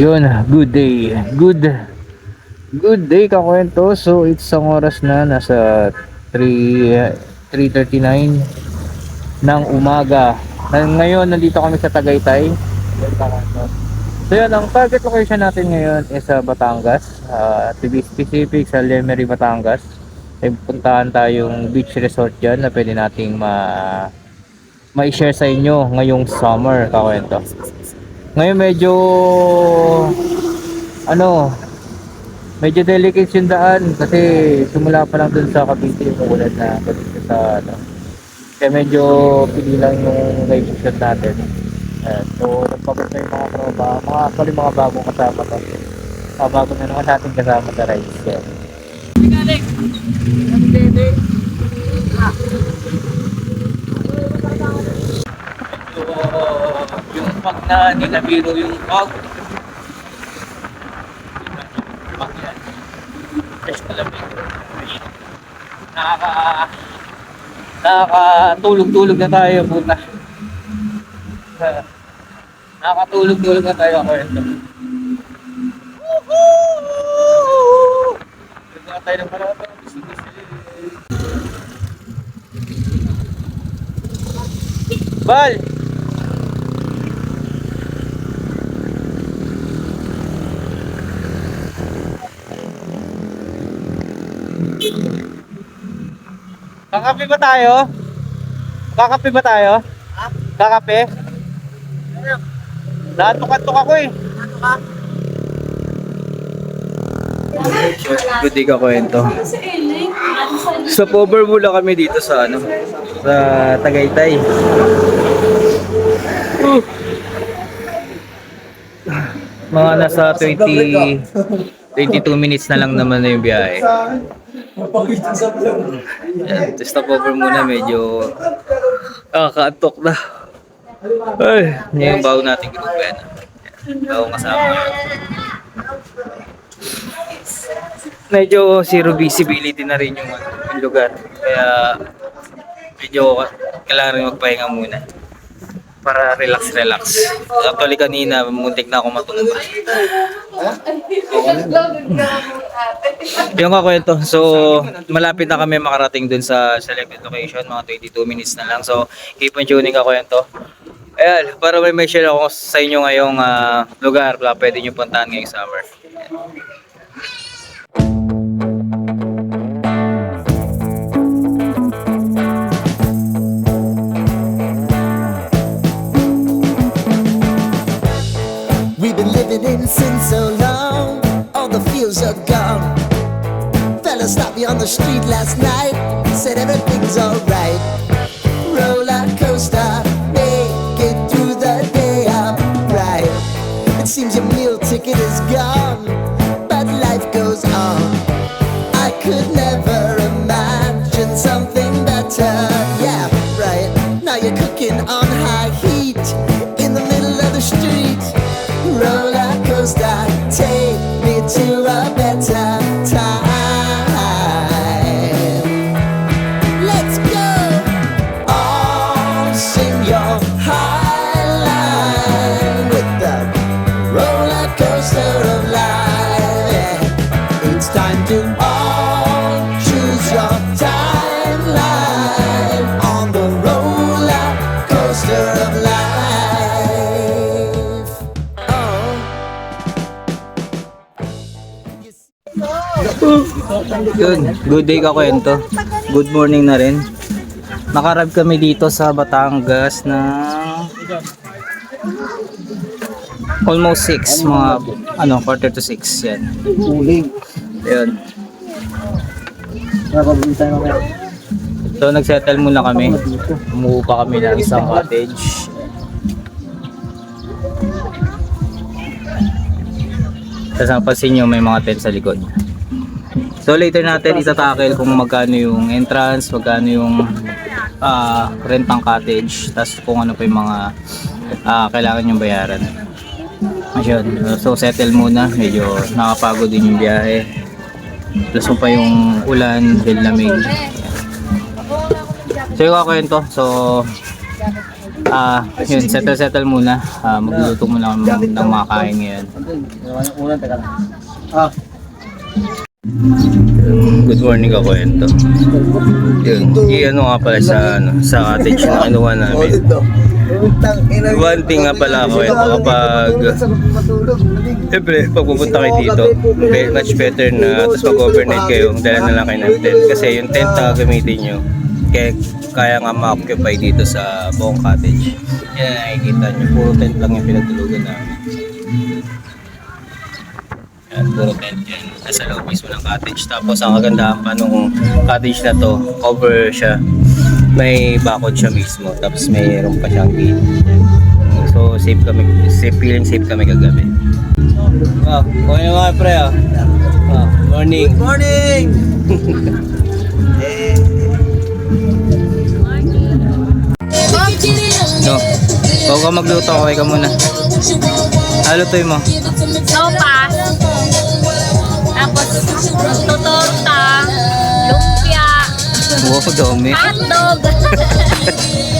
Yun, good day. Good Good day kakwento. So it's ang oras na nasa 3 3:39 ng umaga. Ngayon nandito kami sa Tagaytay. So yun, ang target location natin ngayon is sa Batangas. Uh, to be specific sa Lemery, Batangas. May puntahan tayong beach resort dyan na pwede nating ma ma-share sa inyo ngayong summer kakwento. Ngayon medyo ano medyo delicate yung daan kasi simula pa lang dun sa Cavite yung ulan na dito sa ano. Kaya medyo pili lang yung shot natin. Ayan, so nagpapunta yung mga tropa mga actually mga bagong kasama to. Mga bago na naman natin kasama sa rides. Ayan. So, pag na ninabiro yung fog pag yan. Fresh nakaka nakakatulog-tulog na tayo puta. Nakakatulog-tulog na tayo ako ito. Marami Bal! Kakape ba tayo? Kakape ba tayo? Ha? Kakape? Natukad-tuk ako eh. Good day ka kwento. Stopover muna kami dito sa ano, sa Tagaytay. Uh. Mga nasa 20 22 minutes na lang naman na yung biyahe. Yan, stopover muna medyo nakakaantok na. Ay, yung bago nating grupo yan. Bago kasama. Medyo zero visibility na rin yung, yung lugar. Kaya medyo kailangan rin magpahinga muna. Para relax relax. Actually kanina muntik na ako matumba. Yung kakwento. So, malapit na kami makarating dun sa selected location. Mga 22 minutes na lang. So, keep on tuning kakwento. Ayan, para may share ako sa inyo ngayong ah, lugar na pwede nyo puntahan ngayong summer. Living in sin so long, all the feels are gone. Fella stopped me on the street last night, said everything's alright. Roller coaster, make it through the day, I'm right. It seems your meal ticket is gone, Yun, good day ka kwento. Good morning na rin. Nakarab kami dito sa Batangas na almost 6, mga ano, quarter to 6 yan. Uling. Yun. So nagsettle muna kami. Umuwi pa kami ng isang cottage. Tapos napansin nyo may mga tent sa likod. So later natin itatakel kung magkano yung entrance, magkano yung ah, rent ng cottage, tapos kung ano pa yung mga ah, kailangan yung bayaran. Ayun, so settle muna, medyo nakapagod din yung biyahe. Plus pa yung ulan, dahil lamig. So yung kakwento, so ah yun, settle settle muna. Ah, magluluto muna ng, ng mga kain ngayon. Good morning ako ito. Yun, i-ano nga pala sa, ano, sa cottage na kinuha namin. One thing nga pala ako ito kapag Siyempre, pag pupunta kayo dito, be- much better na tapos mag-overnight kayo, dala na lang kayo ng tent. Kasi yung tent na gagamitin nyo, kaya, kaya nga ma-occupy dito sa buong cottage. Yan ang nakikita nyo, puro tent lang yung pinagtulugan namin. Puro tent yan. Nasa loob mismo ng cottage. Tapos ang kagandahan pa nung cottage na to, cover siya. May bakod siya mismo. Tapos mayroon pa siyang gate. So safe kami, safe feeling safe kami kagabi. Wow, okay na mga pre ah. Ah, morning. Morning! No. Bago ka magluto, okay ka muna. Halutoy mo. sopas, tapos tutorta, lumpia, Wow, dami. hotdog.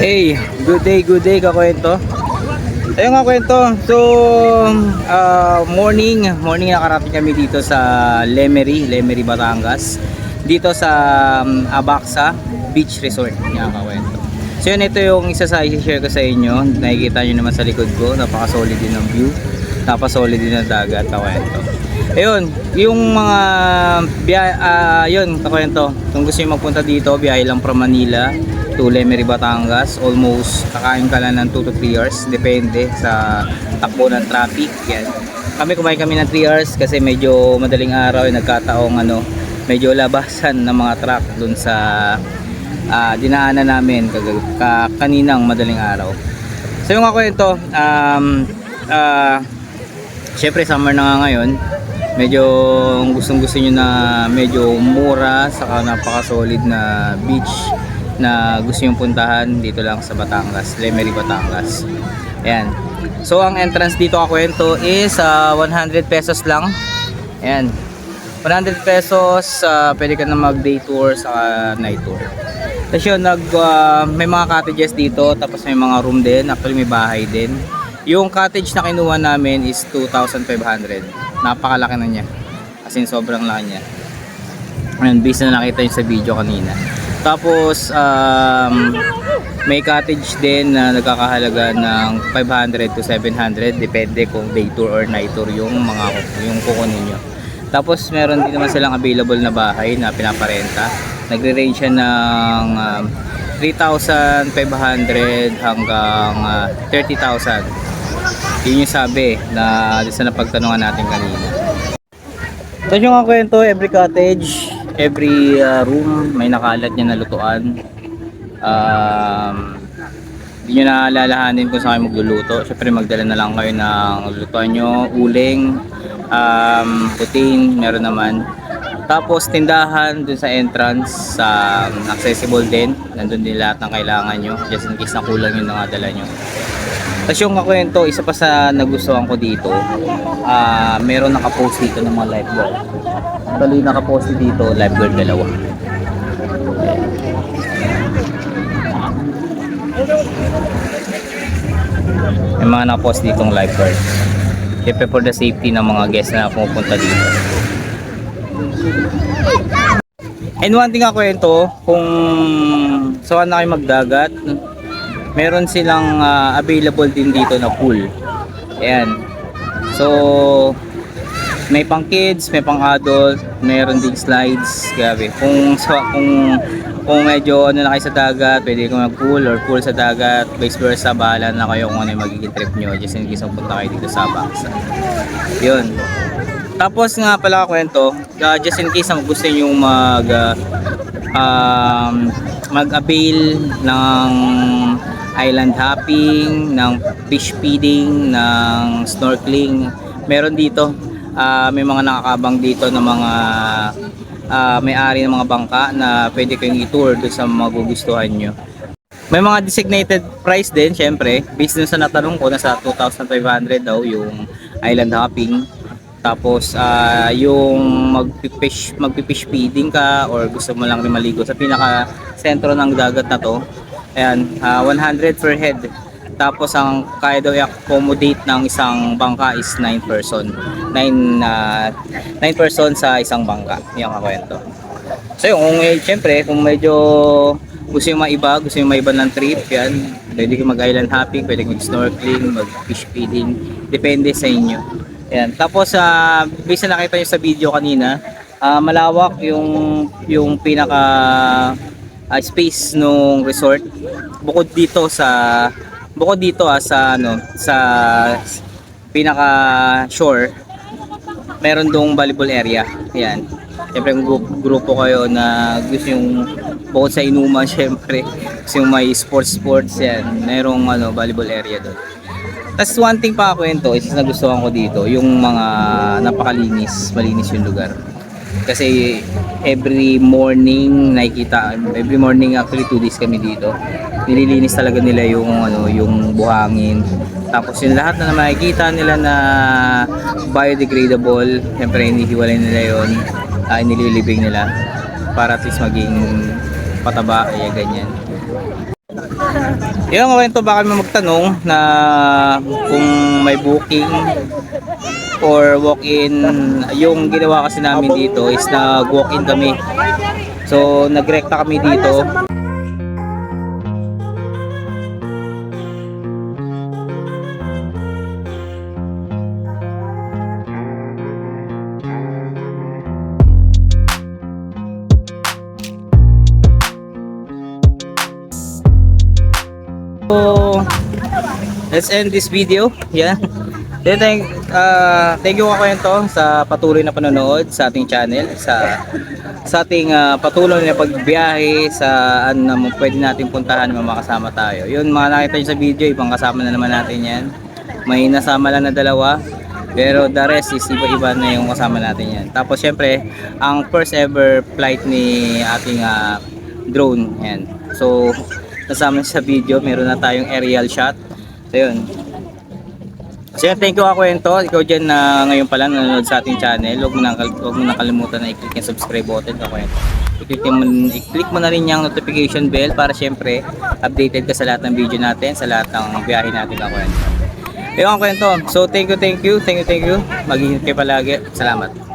Hey, good day, good day kakwento. Ayun nga kwento. So, ah, morning, morning nakarating kami dito sa Lemery, Lemery Batangas. Dito sa um, Abaxa Beach Resort, yan kakwento. So yun, ito yung isa sa i-share ko sa inyo. Nakikita nyo naman sa likod ko, napaka-solid din ng view. Napaka-solid din ng dagat, kakwento. Ayun, yung mga biyahe, ah, yun, kakwento. Kung gusto nyo magpunta dito, biyahe lang from Manila to Lemery, Batangas. Almost kakain ka lang ng 2 to 3 hours. Depende sa takbo ng traffic. Yan. Kami kumain kami ng 3 hours kasi medyo madaling araw. eh, Nagkataong ano, medyo labasan ng mga truck dun sa ah, dinaanan namin kag- ka- kaninang madaling araw. So yung ako ito, um, ah, syempre summer na nga ngayon, medyo gustong gusto nyo na medyo mura saka napaka solid na beach na gusto yung puntahan dito lang sa Batangas, Lemery Batangas. Ayan. So ang entrance dito ako ito is ah, 100 pesos lang. Ayan. 100 pesos, ah, pwede ka na mag day tour sa night tour. Tapos yun, nag, ah, may mga cottages dito, tapos may mga room din, actually may bahay din. Yung cottage na kinuha namin is 2,500. Napakalaki na niya. As in, sobrang laki niya. Ayan, based na nakita yun sa video kanina. Tapos, um, may cottage din na nagkakahalaga ng 500 to 700 depende kung day tour or night tour yung mga yung kukunin nyo. Tapos meron din naman silang available na bahay na pinaparenta. Nagre-range siya ng um, 3,500 hanggang ah, 30,000. Yun yung sabi na sa napagtanungan natin kanina. Tapos yung ang kwento, every cottage, every ah, room, may nakalat niya na lutuan. Um, hindi nyo na alalahanin kung saan kayo magluluto. Siyempre magdala na lang kayo ng lutuan nyo, uling, um, putin, meron naman. Tapos tindahan dun sa entrance, sa accessible din. Nandun din lahat ng kailangan nyo. Just in case na kulang yung nakadala nyo. Tapos yung kakwento, isa pa sa nagustuhan ko dito, ah meron nakapost dito ng mga lifeguard. Bali nakapost dito, lifeguard dalawa. May mga nakapost ditong lifeguard. Siyempre for the safety ng mga guests na pupunta dito. And one thing ako kwento, kung saan na kayo magdagat, meron silang ah, available din dito na pool. Ayan. So, may pang kids, may pang adult, meron ding slides. Grabe. Kung sa kung kung medyo ano na kayo sa dagat, pwede kayo mag-pool or pool sa dagat, vice versa, bahala na kayo kung ano yung magiging trip nyo just in case punta kayo dito sa Baksa. Yun. Tapos nga pala kwento, uh, just in case na gusto niyo mag uh, um, mag-avail ng island hopping, ng fish feeding, ng snorkeling. Meron dito, ah, may mga nakakabang dito ng mga ah, may-ari ng mga bangka na pwede kayong i-tour doon sa magugustuhan nyo. May mga designated price din, syempre. Based dun sa natanong ko, nasa 2,500 daw yung island hopping. Tapos, ah, yung magpipish, magpipish feeding ka or gusto mo lang rin maligo sa pinaka sentro ng dagat na to. Ayan, ah, 100 per head. Tapos, ang kaya daw i-accommodate ng isang bangka is 9 person. 9, ah, 9 person sa isang bangka. Yung kakwento. So yun, kung eh, syempre, kung medyo gusto yung maiba, gusto yung maiba ng trip, yan. Pwede kayo mag-island hopping, pwede mag snorkeling, mag fish feeding. Depende sa inyo. Yan. Tapos, sa based na nakita nyo sa video kanina, ah, malawak yung, yung pinaka ah, space nung resort. Bukod dito sa bukod dito ah, sa ano sa pinaka shore meron dong volleyball area. Ayan. Siyempre kung grupo, grupo kayo na gusto yung bukod sa inuman syempre gusto yung may sports sports yan. Merong ano, volleyball area doon. Tapos one thing pa kwento is nagustuhan ko dito yung mga napakalinis, malinis yung lugar. Kasi every morning nakikita, every morning actually two days kami dito. Nililinis talaga nila yung ano, yung buhangin. Tapos yung lahat na makikita nila na biodegradable, syempre inihiwalay nila yon, uh, nililibing nila para at least maging pataba, kaya ganyan. Yung kwento baka may magtanong na kung may booking or walk-in, yung ginawa kasi namin dito is nag-walk-in kami. So, nagrekta kami dito. So, let's end this video. Yan. Then, thank, uh, thank you kwento sa patuloy na panonood sa ating channel, sa sa ating ah, patuloy na pagbiyahe sa ano na pwede natin puntahan na makasama tayo. Yun, mga nakita nyo sa video, ibang kasama na naman natin yan. May nasama lang na dalawa. Pero the rest is iba-iba na yung kasama natin yan. Tapos syempre, ang first ever flight ni ating ah, drone. Yan. So, kasama sa video, meron na tayong aerial shot. So yun. So yun, thank you ako kwento. Ikaw dyan na ngayon pa lang nanonood sa ating channel. Huwag mo kal- huwag mo nang kalimutan na i-click yung subscribe button ka kwento. I-click mo, i-click mo na rin yung notification bell para syempre updated ka sa lahat ng video natin, sa lahat ng biyahe natin ka kwento. Yun ang kwento. So thank you, thank you, thank you, thank you. Mag-ingat palagi. Salamat.